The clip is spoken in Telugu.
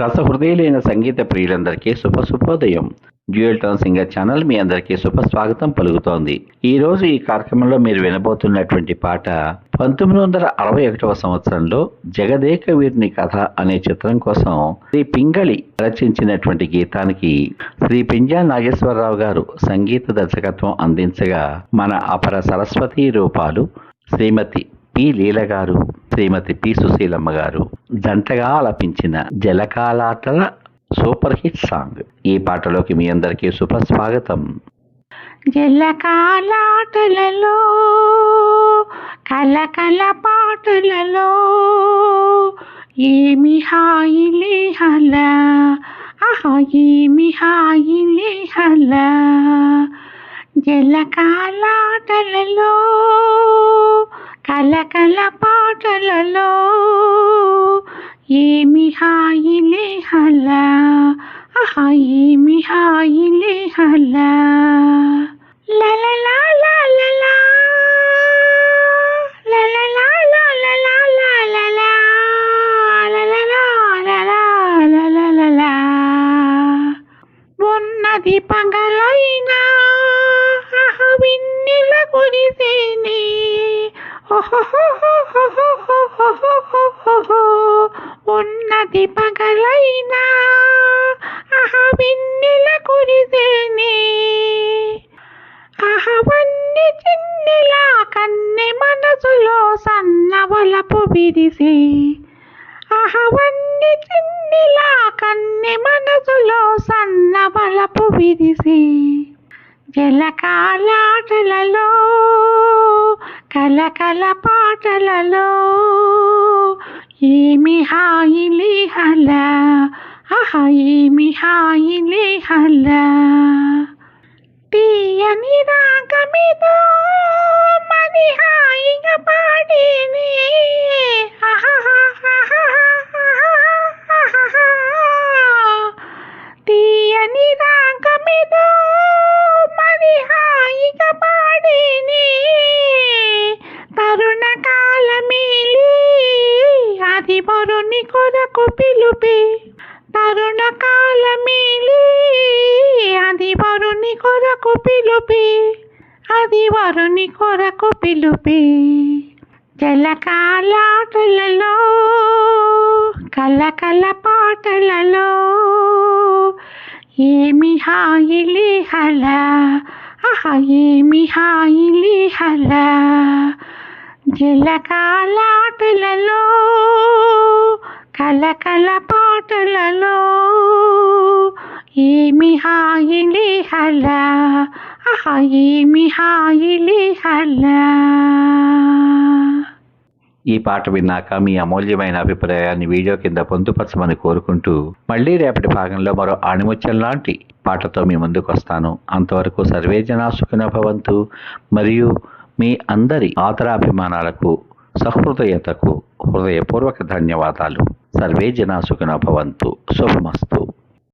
రసహృదయులైన సంగీత ప్రియులందరికీ శుభ శుభోదయం. జ్యూయల్ టౌన్ సింగర్ ఛానల్ మీ అందరికీ శుభ స్వాగతం పలుకుతోంది. ఈ రోజు ఈ కార్యక్రమంలో మీరు వినబోతున్నటువంటి పాట పంతొమ్మిది వందల అరవై ఒకటవ సంవత్సరంలో జగదేక వీరిని కథ అనే చిత్రం కోసం శ్రీ పింగళి రచించినటువంటి గీతానికి శ్రీ పింజా నాగేశ్వరరావు గారు సంగీత దర్శకత్వం అందించగా మన అపర సరస్వతి రూపాలు శ్రీమతి పి. లీల గారు శ్రీమతి పి. సుశీలమ్మ గారు జంటగా ఆలపించిన జలకాలాటల సూపర్ హిట్ సాంగ్. ఈ పాటలోకి మీ అందరికీ శుభ స్వాగతం జలకాలాటలలో కలకల పాటలలో ఏమి హాయిలే హల ఆహా ఏమి హాయిలే హల జలకాలాటల కలకల పాటలలో ఏమి హాయిలే హలా ఆహా ఏమి హాయిలే హలా లలలా లలలా ఉన్నది పగలైనా విన్నెల కురిసేనే ఉన్నది పగలైనా ఆహ విన్నెల కురిసేనే. ఆహవన్ని చిన్నెలా కన్నె మనసులో సన్నవలపు విరిసి. అహవన్ని చిన్నెలా కన్నె మనసులో సన్నవలపు విరిసి. జలకాలాటలలో కలకల పాటలలో ఏమి హాయిలే హల ఆహా ఏమి హాయిలే హల తీయని రాగమిదో বরণী করা কপিলোপে তারণা কাল মেলে আদি বরণি করা কপিলোপে আদি বরণি করা কপিলোপে জলা কালা টলালো কালা কালা পাটলালো ఏమి హాయిలి হালা ఆహా ఏమి హాయిలి হালা। జలకాలాటలలో కలకల పాటలలో ఏమి హాయిలి హల ఆహా ఏమి హాయిలి హల ఈ పాట విన్నాక మీ అమూల్యమైన అభిప్రాయాన్ని వీడియో కింద పొందుపరచమని కోరుకుంటూ మళ్ళీ రేపటి భాగంలో మరో ఆణిముత్యం లాంటి పాటతో మీ ముందుకు వస్తాను అంతవరకు సర్వే జనా భవంతు. మరియు మీ అందరి ఆదరాభిమానాలకు సహృదయతకు హృదయపూర్వక ధన్యవాదాలు. సర్వే జనా సుఖినో భవంతు. శుభమస్తు.